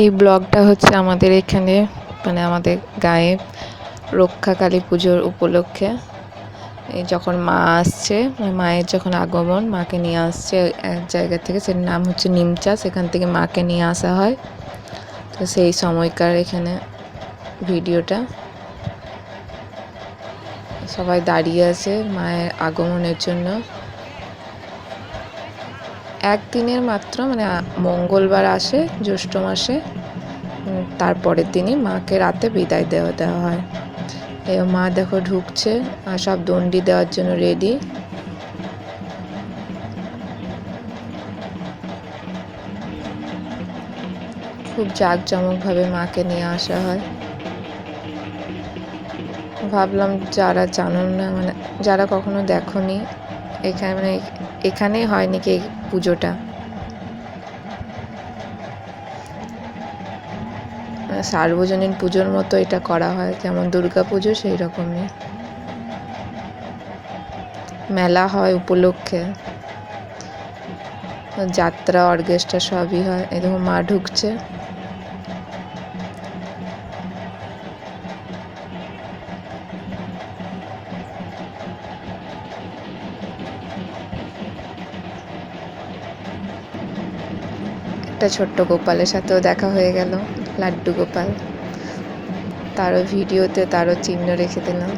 এই ব্লগটা হচ্ছে আমাদের এখানে মানে আমাদের গায়ে রক্ষাকালী পুজোর উপলক্ষে। এই যখন মা আসছে মানে মায়ের যখন আগমন, মাকে নিয়ে আসছে এক জায়গা থেকে সেটার নাম হচ্ছে নিমচা, সেখান থেকে মাকে নিয়ে আসা হয়। তো সেই সময়কার এখানে ভিডিওটা। সবাই দাঁড়িয়ে আছে মায়ের আগমনের জন্য। একদিনের মাত্র মানে মঙ্গলবার আসে, জ্যৈষ্ঠ মাসে। তারপরের দিনই মাকে রাতে বিদায় দেওয়া দেওয়া হয়। এই মা দেখো ঢুকছে, আর সব দণ্ডি দেওয়ার জন্য রেডি। খুব জাঁকজমকভাবে মাকে নিয়ে আসা হয়। ভাবলাম যারা জানো না মানে যারা কখনো দেখোনি এখানে মানে এখানেই হয় নাকি এই পুজোটা? মানে সার্বজনীন পুজোর মতো এটা করা হয়, যেমন দুর্গা পুজো সেই রকমই। মেলা হয় উপলক্ষে। যাত্রা, অর্কেস্ট্রা সবই হয়। এরকম মা ঢুকছে। একটা ছোট্ট গোপালের সাথেও দেখা হয়ে গেল, লাড্ডু গোপাল। তারও ভিডিওতে তারও চিহ্ন রেখে দিলাম।